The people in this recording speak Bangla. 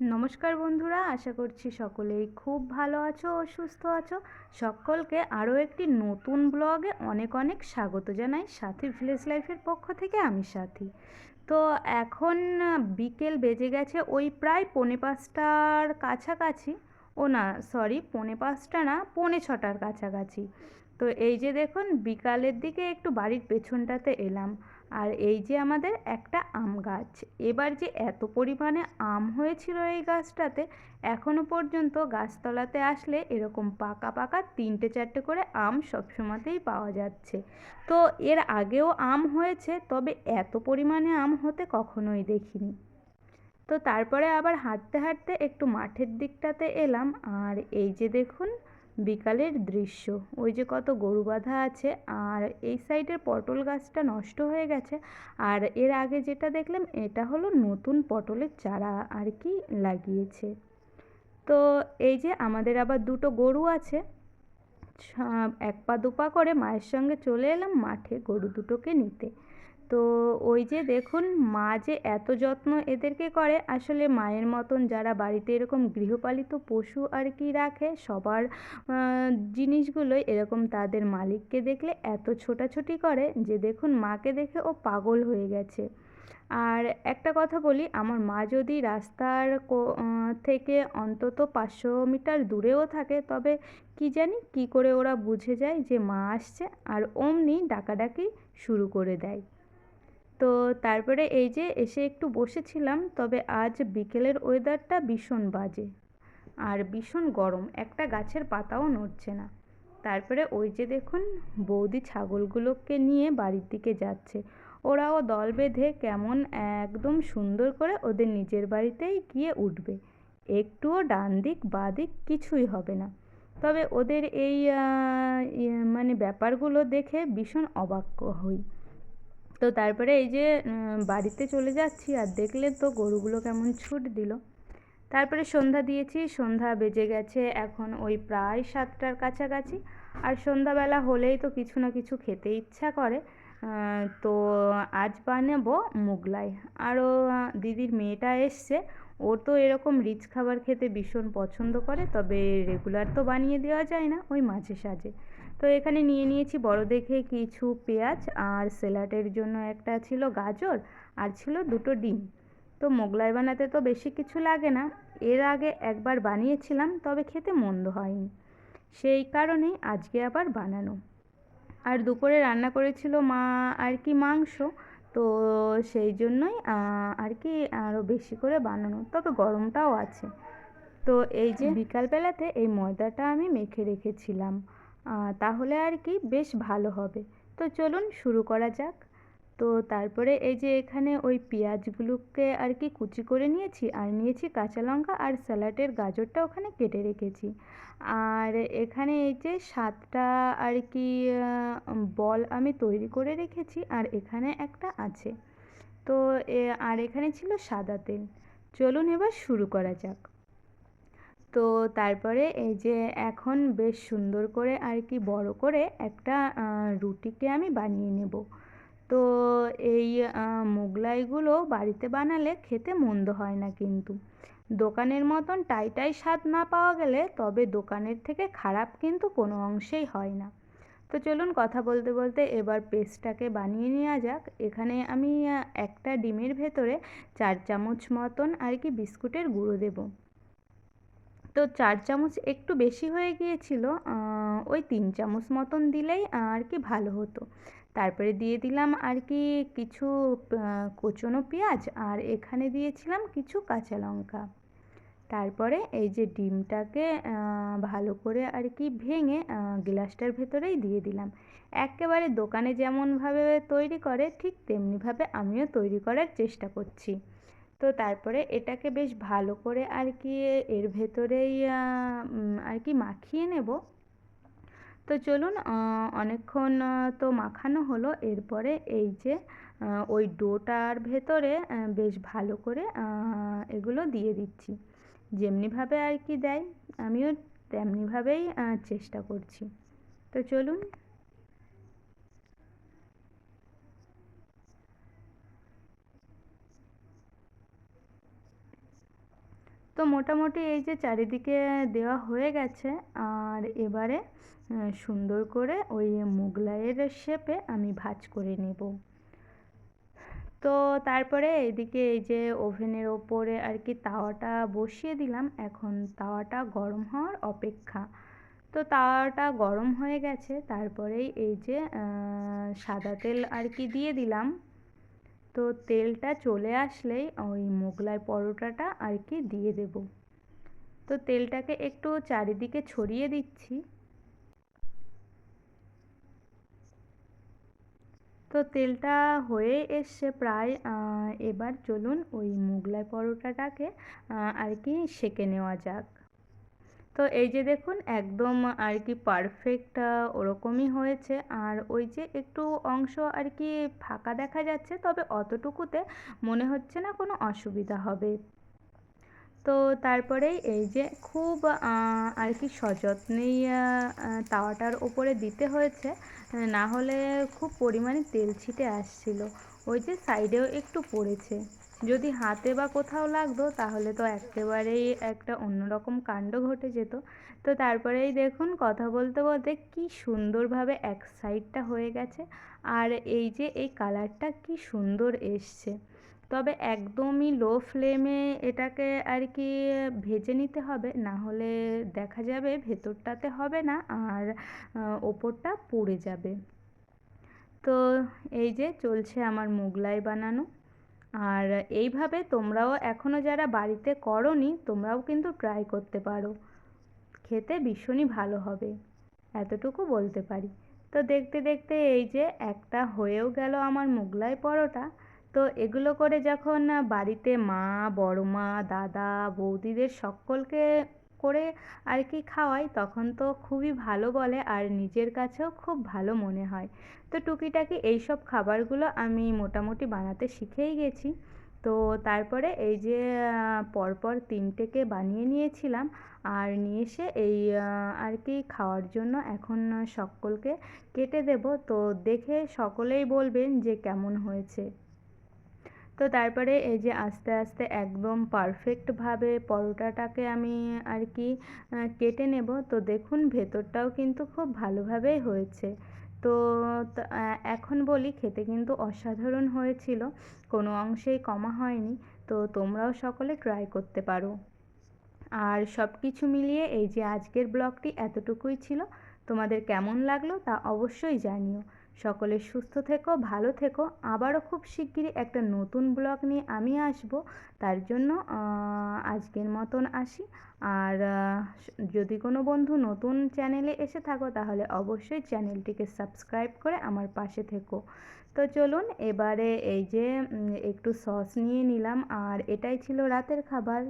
নমস্কার বন্ধুরা, আশা করছি সকলেই খুব ভালো আছো ও সুস্থ আছো। সকলকে আরও একটি নতুন ব্লগে অনেক অনেক স্বাগত জানাই সাথী ভিলেজ লাইফের পক্ষ থেকে আমি সাথী। তো এখন বিকেল বেজে গেছে, ওই প্রায় পৌনে পাঁচটার কাছাকাছি। ও না সরি পৌনে পাঁচটা না, পৌনে ছটার কাছাকাছি। তো এই যে দেখুন, বিকালের দিকে একটু বাড়ির পেছনটাতে এলাম। আর এই যে আমাদের একটা আম গাছ, এবার যে এত পরিমাণে আম হয়েছিল এই গাছটাতে এখনও পর্যন্ত গাছতলাতে আসলে এরকম পাকা পাকা তিনটে চারটে করে আম সবসময়তেই পাওয়া যাচ্ছে। তো এর আগেও আম হয়েছে, তবে এত পরিমাণে আম হতে কখনোই দেখিনি। তো তারপরে আবার হাঁটতে হাঁটতে একটু মাঠের দিকটাতে এলাম, আর এই যে দেখুন বিকালের দৃশ্য। ওই যে কত গরু বাঁধা আছে, আর এই সাইডের পটল গাছটা নষ্ট হয়ে গেছে। আর এর আগে যেটা দেখলাম, এটা হলো নতুন পটলের চারা আর কি লাগিয়েছে। তো এই যে আমাদের আবার দুটো গরু আছে। এক পা দুপা করে মায়ের সঙ্গে চলে এলাম, মাঠে গরু দুটোকে নিতে। তো ওই যে দেখুন, মা যে এত যত্ন এদেরকে করে, আসলে মায়ের মতন যারা বাড়িতে এরকম গৃহপালিত পশু আর কি রাখে, সবার জিনিসগুলোই এরকম তাদের মালিককে দেখলে এত ছোটাছুটি করে যে দেখুন, মাকে দেখে ও পাগল হয়ে গেছে। আর একটা কথা বলি, আমার মা যদি রাস্তার থেকে অন্তত পাঁচশো মিটার দূরেও থাকে, তবে কি জানি কি করে ওরা বুঝে যায় যে মা আসছে, আর অমনি ডাকাডাকি শুরু করে দেয়। তো তারপরে এই যে এসে একটু বসেছিলাম, তবে আজ বিকেলের ওয়েদারটা ভীষণ বাজে আর ভীষণ গরম, একটা গাছের পাতাও নড়ছে না। তারপরে ওই যে দেখুন, বৌদি ছাগলগুলোকে নিয়ে বাড়ির দিকে যাচ্ছে। ওরাও দল বেঁধে কেমন একদম সুন্দর করে ওদের নিজের বাড়িতেই গিয়ে উঠবে। একটুও ডান দিক, বা দিক কিছুই হবে না। তবে ওদের এই মানে ব্যাপারগুলো দেখে ভীষণ অবাক হই। তো তারপরে এই যে বাড়িতে চলে যাচ্ছি আর দেখলে তো গরুগুলো কেমন ছুট দিল। তারপরে সন্ধ্যা দিয়েছি, সন্ধ্যা বেজে গেছে এখন ওই প্রায় সাতটার কাছাকাছি আর সন্ধ্যাবেলা হলেই তো কিছু না কিছু খেতে ইচ্ছা করে। তো আজ বানাবো মুগলাই। আরও দিদির মেয়েটা এসছে ও তো এরকম রিচ খাবার খেতে ভীষণ পছন্দ করে, তবে রেগুলার তো বানিয়ে দেওয়া যায় না, ওই মাঝে সাঝে। তো এখানে নিয়ে নিয়েছি বড় দেখে কিছু পেঁয়াজ আর স্যালাডের জন্য একটা ছিল গাজর আর ছিল দুটো ডিম। তো মোগলাই বানাতে তো বেশি কিছু লাগে না, এর আগে একবার বানিয়েছিলাম, তবে খেতে মন্দ হয়নি। সেই কারণেই আজকে আবার বানানো। আর দুপুরে রান্না করেছিল মা আর কি মাংস তো সেই জন্যই আর কি আরও বেশি করে বানানো। তবে গরমটাও আছে। তো এই যে বিকালবেলাতে এই ময়দাটা আমি মেখে রেখেছিলাম। তাহলে আর কি বেশ ভালো হবে। তো চলুন শুরু করা যাক। তো তারপরে এই যে এখানে ওই পেঁয়াজগুলোকে আর কি কুচি করে নিয়েছি, আর নিয়েছি কাঁচা লঙ্কা আর স্যালাডের গাজরটা ওখানে কেটে রেখেছি। আর এখানে এই যে সাতটা আর কি বল আমি তৈরি করে রেখেছি, আর এখানে একটা আছে। তো আর এখানে ছিল সাদা তেল। চলুন এবার শুরু করা যাক। তো তারপরে এই যে এখন বেশ সুন্দর করে আর কি বড় করে একটা রুটিকে আমি বানিয়ে নেব। তো এই মোগলাইগুলো বাড়িতে বানালে খেতে মন্দ হয় না কিন্তু। দোকানের মতন টাইটাই স্বাদ না পাওয়া গেলে তবে দোকানের থেকে খারাপ কিন্তু কোনো অংশেই হয় না। তো চলুন কথা বলতে বলতে এবার পেস্টটাকে বানিয়ে নেওয়া যাক। এখানে আমি একটা ডিমের ভেতরে চার চামচ মতন আর কি বিস্কুটের গুঁড়ো দেবো। তো চার চামচ একটু বেশি হয়ে গিয়েছিল ওই তিন চামচ মতন দিলেই আর কি ভালো হতো। তারপরে দিয়ে দিলাম আর কি কিছু কোচনো পেঁয়াজ আর এখানে দিয়েছিলাম কিছু কাঁচা লঙ্কা। তারপরে এই যে ডিমটাকে ভালো করে আর কি ভেঙে গ্লাসটার ভেতরেই দিয়ে দিলাম। একেবারে দোকানে যেমনভাবে তৈরি করে, ঠিক তেমনিভাবে আমিও তৈরি করার চেষ্টা করছি। তো তারপরে এটাকে বেশ ভালো করে আর কি এর ভেতরেই আর কি মাখিয়ে নেব। তো চলুন অনেকক্ষণ তো মাখানো হলো। এরপরে এই যে ওই ডোটার ভেতরে বেশ ভালো করে এগুলো দিয়ে দিচ্ছি। যেমনিভাবে আর কি দেয়, আমিও তেমনিভাবেই চেষ্টা করছি। তো চলুন তো মোটামুটি এই যে চারিদিকে দেওয়া হয়ে গেছে। আর এবারে সুন্দর করে ওই মোগলাইয়ের শেপে আমি ভাজ করে নেব। তো তারপরে এদিকে এই যে ওভেনের ওপরে আর কি তাওয়াটা বসিয়ে দিলাম। এখন তাওয়াটা গরম হওয়ার অপেক্ষা। তো তাওয়াটা গরম হয়ে গেছে। তারপরেই এই যে সাদা তেল আর কি দিয়ে দিলাম। তো তেলটা চলে আসলেই ওই মোগলাই পরোটাটা আর কি দিয়ে দেব। তো তেলটাকে একটু চারিদিকে ছড়িয়ে দিচ্ছি। তো তেলটা হয়ে এসছে প্রায় এবার চলুন ওই মোগলাই পরোটাটাকে আর কি সেকে নেওয়া যাক। তো এই যে দেখুন, একদম আর কি পারফেক্ট ওরকমই হয়েছে। আর ওই যে একটু অংশ আর কি ফাঁকা দেখা যাচ্ছে, তবে অতটুকুতে মনে হচ্ছে না কোনো অসুবিধা হবে। তো তারপরেই এই যে খুব আর কি সযত্নেই তাওয়াটার ওপরে দিতে হয়েছে, না হলে খুব পরিমাণে তেল ছিটে আসছিল। ওই যে সাইডেও একটু পড়েছে। যদি হাতে বা কোথাও লাগতো, তাহলে তো একেবারেই একটা অন্যরকম কাণ্ড ঘটে যেত। তো তারপরেই দেখুন, কথা বলতে বলতে কি সুন্দরভাবে এক সাইডটা হয়ে গেছে, আর এই যে এই কালারটা কি সুন্দর এসছে। তবে একদমই লো ফ্লেমে এটাকে আর কি ভেজে নিতে হবে, না হলে দেখা যাবে ভেতরটাতে হবে না, আর ওপরটা পুড়ে যাবে। তো এই যে চলছে আমার মোগলাই বানানো। আর এইভাবে তোমরাও এখনও যারা বাড়িতে করনি, তোমরাও কিন্তু ট্রাই করতে পারো। খেতে ভীষণই ভালো হবে, এতটুকু বলতে পারি। তো দেখতে দেখতে এই যে একটা হয়েও গেল আমার মোগলাই পরোটা। তো এগুলো করে যখন বাড়িতে মা বড় মা দাদা, বৌদিদের সকলকে করে আর কি খাওয়াই, তখন তো খুবই ভালো বলে আর নিজের কাছেও খুব ভালো মনে হয়। তো টুকিটাকি এইসব খাবারগুলো আমি মোটামুটি বানাতে শিখেই গেছি। তো তারপরে এই যে পরপর তিনটেকে বানিয়ে নিয়েছিলাম আর নিয়ে এসে এই আর কি খাওয়ার জন্য এখন সকলকে কেটে দেব। তো দেখে সকলেই বলবেন যে কেমন হয়েছে। তো তারপরে এই যে আস্তে আস্তে একদম পারফেক্টভাবে পরোটাটাকে আমি আর কি কেটে নেব। তো দেখুন ভেতরটাও কিন্তু খুব ভালোভাবেই হয়েছে। তো এখন বলি খেতে কিন্তু অসাধারণ হয়েছিল। কোনো অংশেই কমা হয়নি। তো তোমরাও সকলে ট্রাই করতে পারো। আর সব কিছু মিলিয়ে এই যে আজকের ব্লগটি এতটুকুই ছিল। তোমাদের কেমন লাগল তা অবশ্যই জানিও। সকলে সুস্থ থেকো, ভালো থেকো। আবারও খুব শিগগিরই একটা নতুন ব্লগ নিয়ে আমি আসব। তার জন্য আজকের মতন আসি। আর যদি কোনো বন্ধু নতুন চ্যানেলে এসে থাকো, তাহলে অবশ্যই চ্যানেলটিকে সাবস্ক্রাইব করে আমার পাশে থেকো। তো চলুন, এবারে এই যে একটু সস নিয়ে নিলাম। আর এটাই ছিল রাতের খাবার।